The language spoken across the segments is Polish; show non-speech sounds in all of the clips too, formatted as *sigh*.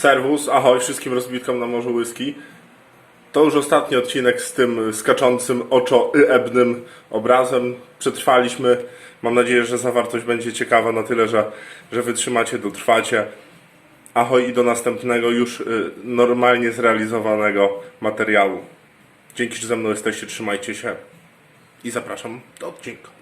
Serwus, ahoj wszystkim rozbitkom na morzu whisky. To już ostatni odcinek z tym skaczącym oczo-ebnym obrazem. Przetrwaliśmy. Mam nadzieję, że zawartość będzie ciekawa na tyle, że, że wytrzymacie, dotrwacie. Ahoj i do następnego już y, normalnie zrealizowanego materiału. Dzięki, że ze mną jesteście, trzymajcie się i zapraszam do odcinka.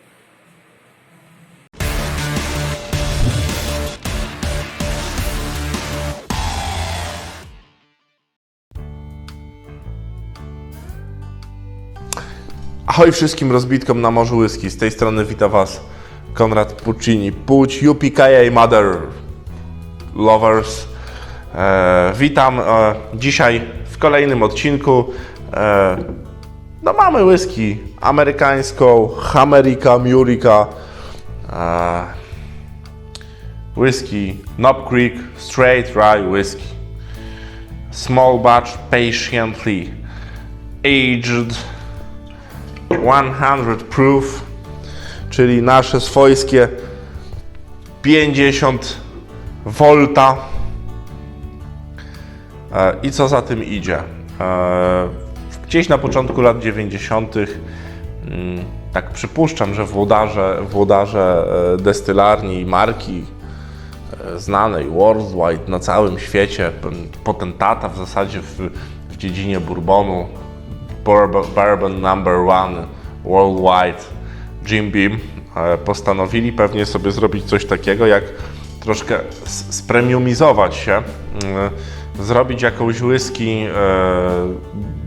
Ahoj wszystkim rozbitkom na morzu whisky. Z tej strony wita Was Konrad Puccini. Puć UPKA Mother Lovers. E, witam e, dzisiaj w kolejnym odcinku. E, no mamy whisky amerykańską, America, Murica. E, whisky Knob Creek Straight Rye Whisky. Small batch patiently aged 100 proof, czyli nasze swojskie 50 volta. E, I co za tym idzie? E, Gdzieś na początku lat 90. mm, tak przypuszczam, że włodarze, włodarze e, destylarni i marki znanej worldwide na całym świecie, potentata w zasadzie w, w dziedzinie bourbonu, bourbon, number one worldwide, Jim Beam, e, postanowili pewnie sobie zrobić coś takiego, jak troszkę spremiumizować się, zrobić jakąś whisky e,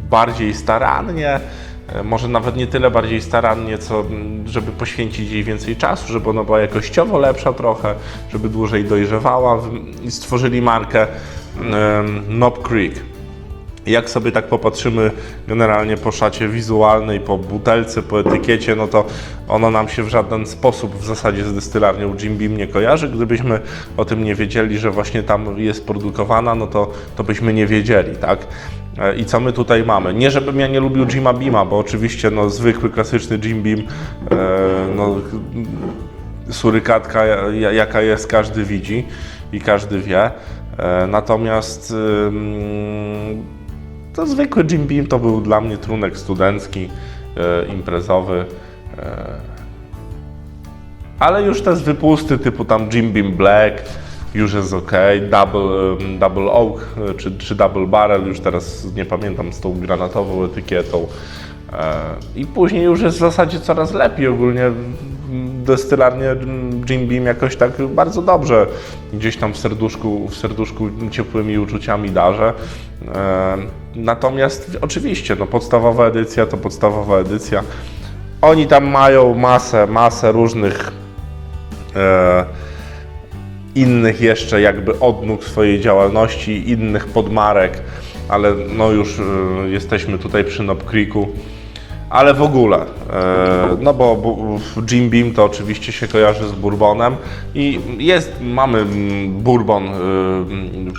bardziej starannie, e, może nawet nie tyle bardziej starannie, co żeby poświęcić jej więcej czasu, żeby ona była jakościowo lepsza trochę, żeby dłużej dojrzewała i stworzyli markę Knob Creek. Jak sobie tak popatrzymy generalnie po szacie wizualnej, po butelce, po etykiecie, no to ono nam się w żaden sposób w zasadzie z destylarnią Jim Beam nie kojarzy. Gdybyśmy o tym nie wiedzieli, że właśnie tam jest produkowana, no to, to byśmy nie wiedzieli, tak? E, I co my tutaj mamy? Nie, żebym ja nie lubił Jima Beama, bo oczywiście no, zwykły, klasyczny Jim Beam, e, no, surykatka ja- jaka jest, każdy widzi i każdy wie. E, Natomiast to zwykły Jim Beam to był dla mnie trunek studencki, e, imprezowy. E, ale już te z wypusty typu tam Jim Beam Black już jest ok, Double, double Oak e, czy, czy Double Barrel, już teraz nie pamiętam z tą granatową etykietą. I później już jest w zasadzie coraz lepiej ogólnie. Destylarnie Jim Beam jakoś tak bardzo dobrze gdzieś tam w serduszku, w serduszku ciepłymi uczuciami darzę. E, Natomiast oczywiście, no podstawowa edycja to podstawowa edycja. Oni tam mają masę, masę różnych e, innych jeszcze jakby odnóg swojej działalności, innych podmarek, ale no już e, jesteśmy tutaj przy Knob Creeku. Ale w ogóle, e, no bo Jim Beam to oczywiście się kojarzy z bourbonem i jest, mamy mm, bourbon e,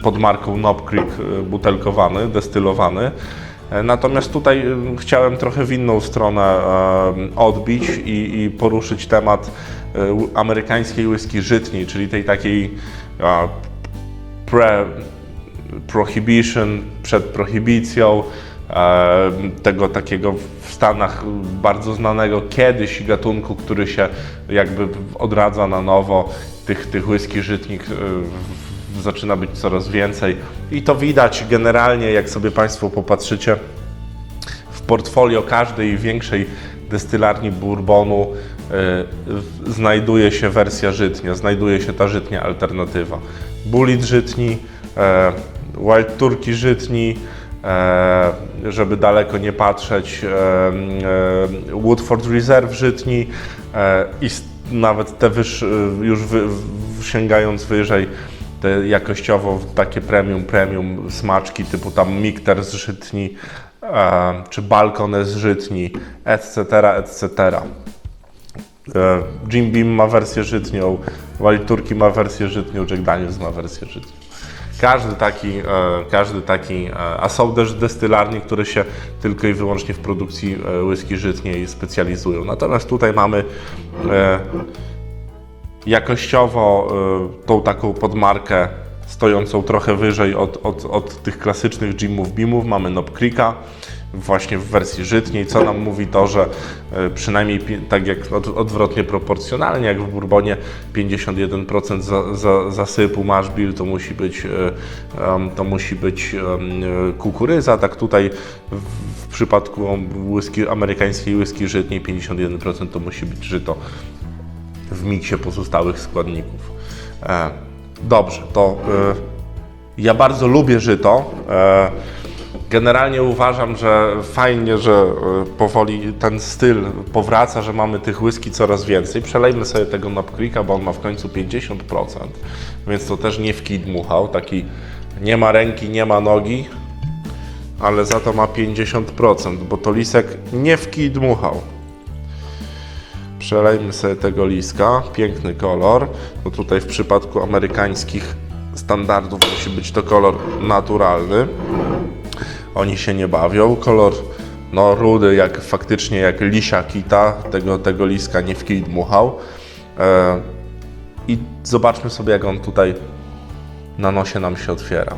pod marką Knob Creek e, butelkowany, destylowany. Natomiast tutaj chciałem trochę w inną stronę odbić i, i poruszyć temat amerykańskiej whisky żytniej, czyli tej takiej pre, prohibition, przed prohibicją, tego takiego w Stanach bardzo znanego kiedyś gatunku, który się jakby odradza na nowo, tych, tych whisky żytnik e, zaczyna być coraz więcej i to widać generalnie, jak sobie Państwo popatrzycie w portfolio każdej większej destylarni bourbonu e, znajduje się wersja żytnia, znajduje się ta żytnia alternatywa. Bullet żytni, e, Wild Turkey żytni, żeby daleko nie patrzeć, e, e, Woodford Reserve żytni e, i nawet te wyż, już wy, sięgając wyżej, te jakościowo takie premium, premium smaczki typu tam Mikter z żytni, e, czy Balkon z żytni, etc., etc. E, Jim Beam ma wersję żytnią, Wild Turkey ma wersję żytnią, Jack Daniels ma wersję żytnią. Każdy taki, e, każdy taki, e, a są też destylarnie, które się tylko i wyłącznie w produkcji e, whisky żytniej specjalizują. Natomiast tutaj mamy jakościowo tą taką podmarkę stojącą trochę wyżej od, od, od tych klasycznych Jimów Beamów. Mamy Knob Creeka właśnie w wersji żytniej, co nam mówi to, że e, przynajmniej tak jak od, odwrotnie proporcjonalnie, jak w Bourbonie 51% za, za, zasypu masz bill, to musi być, e, to musi być e, kukurydza, tak tutaj w, przypadku whisky, amerykańskiej whisky żytniej 51% to musi być żyto w miksie pozostałych składników. Dobrze, to ja bardzo lubię żyto. Generalnie uważam, że fajnie, że e, powoli ten styl powraca, że mamy tych whisky coraz więcej. Przelejmy sobie tego Napkrika, bo on ma w końcu 50%, więc to też nie w kij dmuchał, taki nie ma ręki, nie ma nogi, ale za to ma 50%, bo to lisek nie w kij dmuchał. Przelejmy sobie tego liska, piękny kolor. No tutaj w przypadku amerykańskich standardów musi być to kolor naturalny. Oni się nie bawią. Kolor no rudy, jak faktycznie jak lisia kita, tego, tego liska nie w kij dmuchał. E, I zobaczmy sobie jak on tutaj na nosie nam się otwiera.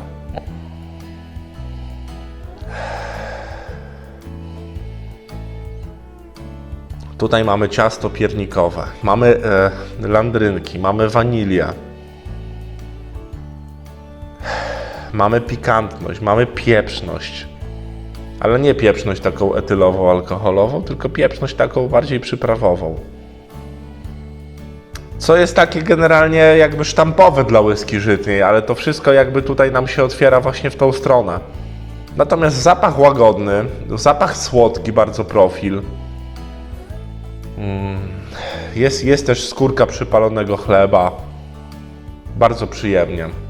Tutaj mamy ciasto piernikowe, mamy e, landrynki, mamy wanilię, mamy pikantność, mamy pieprzność. Ale nie pieprzność taką etylową, alkoholową, tylko pieprzność taką bardziej przyprawową. Co jest takie generalnie jakby sztampowe dla whisky żytniej, ale to wszystko jakby tutaj nam się otwiera właśnie w tą stronę. Natomiast zapach łagodny, zapach słodki, bardzo profil. Jest, jest też skórka przypalonego chleba. Bardzo przyjemnie.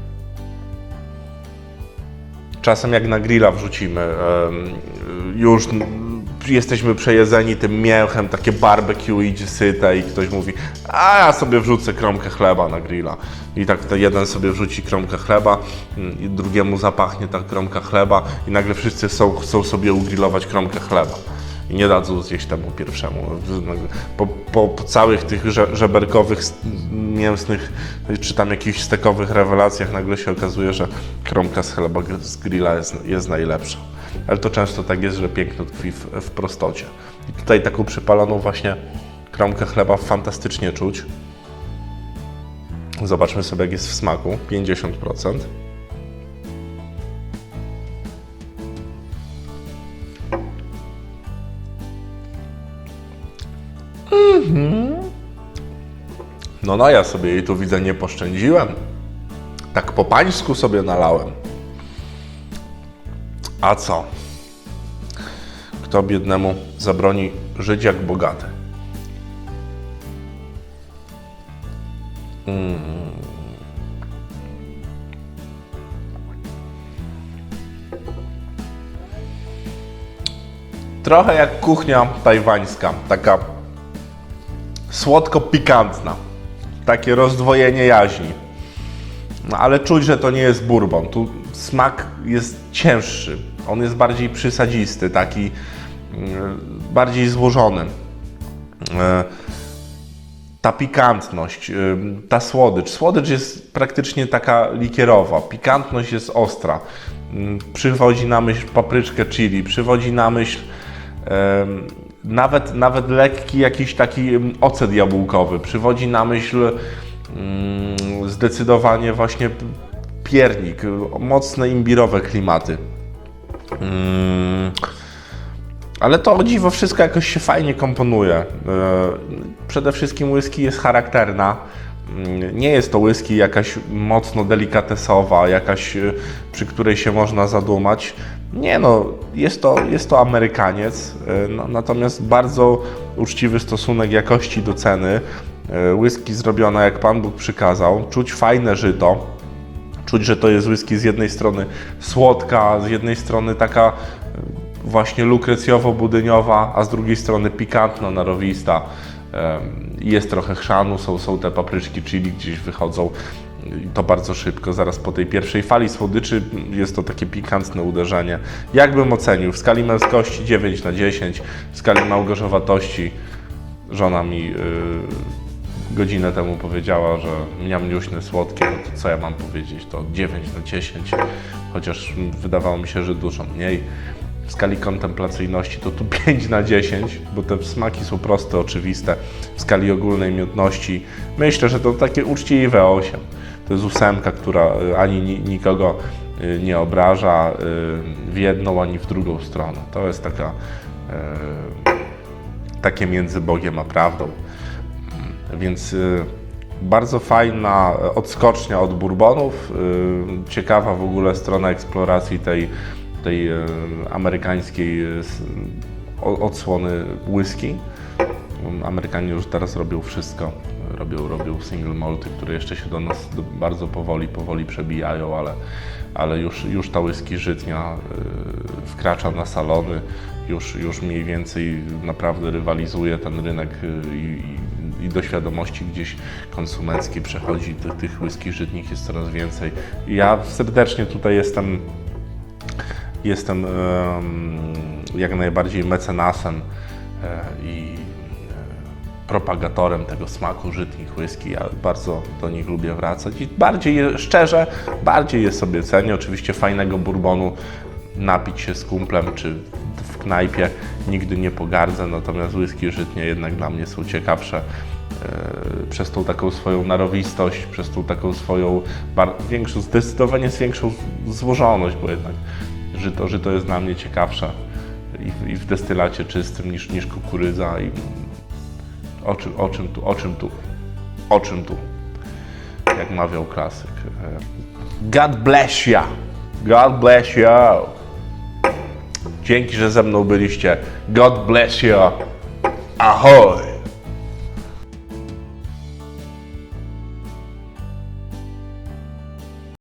Czasem jak na grilla wrzucimy, już jesteśmy przejedzeni tym mięchem, takie barbecue idzie syte i ktoś mówi, a ja sobie wrzucę kromkę chleba na grilla. I tak jeden sobie wrzuci kromkę chleba, mm, i drugiemu zapachnie ta kromka chleba i nagle wszyscy są, chcą sobie ugrillować kromkę chleba i nie dadzą zjeść temu pierwszemu. Po, po, po całych tych że, żeberkowych, mięsnych, czy tam jakichś stekowych rewelacjach nagle się okazuje, że kromka z chleba z grilla jest, jest najlepsza. Ale to często tak jest, że piękno tkwi w, w prostocie. I tutaj taką przypaloną właśnie kromkę chleba fantastycznie czuć. Zobaczmy sobie, jak jest w smaku. 50%. No no, ja sobie jej tu widzę nie poszczędziłem. Tak po pańsku sobie nalałem. A co? Kto biednemu zabroni żyć jak bogaty? Mm. Trochę jak kuchnia tajwańska, taka słodko-pikantna. Takie rozdwojenie jaźni. No, ale czuć, że to nie jest bourbon. Tu smak jest cięższy. On jest bardziej przysadzisty, taki mm, bardziej złożony. E, Ta pikantność, ym, ta słodycz. Słodycz jest praktycznie taka likierowa. Pikantność jest ostra. Ym, Przywodzi na myśl papryczkę chili, przywodzi na myśl nawet, nawet lekki jakiś taki em, ocet jabłkowy przywodzi na myśl mm, zdecydowanie właśnie piernik, mocne imbirowe klimaty. Mm, ale to dziwo wszystko jakoś się fajnie komponuje. E, Przede wszystkim whisky jest charakterna. Mm, Nie jest to whisky jakaś mocno delikatesowa, jakaś e, przy której się można zadumać. Nie no, jest to, jest to Amerykaniec, e, no, natomiast bardzo uczciwy stosunek jakości do ceny. E, Whisky zrobiona jak Pan Bóg przykazał. Czuć fajne żyto. Czuć, że to jest whisky z jednej strony słodka, z jednej strony taka e, właśnie lukrecjowo-budyniowa, a z drugiej strony pikantno, narowista. Jest trochę chrzanu, są, są te papryczki chili gdzieś wychodzą i to bardzo szybko, zaraz po tej pierwszej fali słodyczy jest to takie pikantne uderzenie. Jakbym ocenił? W skali męskości 9 na 10, w skali małgorzowatości żona mi yy, godzinę temu powiedziała, że miamniuśne słodkie, no to co ja mam powiedzieć, to 9 na 10, chociaż wydawało mi się, że dużo mniej. W skali kontemplacyjności to tu *laughs* 5 na 10, bo te smaki są proste, oczywiste. W skali ogólnej miodności myślę, że to takie uczciwe 8. To jest ósemka, która y, ani ni- nikogo y, nie obraża y, w jedną, ani w drugą stronę. To jest taka, takie między Bogiem a prawdą. Mm, Więc bardzo fajna odskocznia od bourbonów. Ciekawa w ogóle strona eksploracji tej, tej amerykańskiej odsłony whisky. Amerykanie już teraz robią wszystko. Robią, robią single malty, które jeszcze się do nas bardzo powoli, powoli przebijają, ale, ale już, już ta whisky żytnia y, wkracza na salony, już, już mniej więcej naprawdę rywalizuje ten rynek y, i, i, do świadomości gdzieś konsumenckiej przechodzi. Tych, tych whisky żytnich jest coraz więcej. Ja serdecznie tutaj jestem Jestem em, jak najbardziej mecenasem e, i propagatorem tego smaku żytnich whisky. Ja bardzo do nich lubię wracać i bardziej szczerze, bardziej je sobie cenię. Oczywiście fajnego bourbonu napić się z kumplem czy w knajpie nigdy nie pogardzę, natomiast whisky żytnie jednak dla mnie są ciekawsze e, przez tą taką swoją narowistość, przez tą taką swoją większą, zdecydowanie większą złożoność, bo jednak żyto, żyto jest dla mnie ciekawsze i w, i w destylacie czystym niż, niż kukurydza i o o czym tu, o czym tu, o czym tu, jak mawiał klasyk. E, God bless ya! God bless you! Dzięki, że ze mną byliście. God bless you! Ahoj!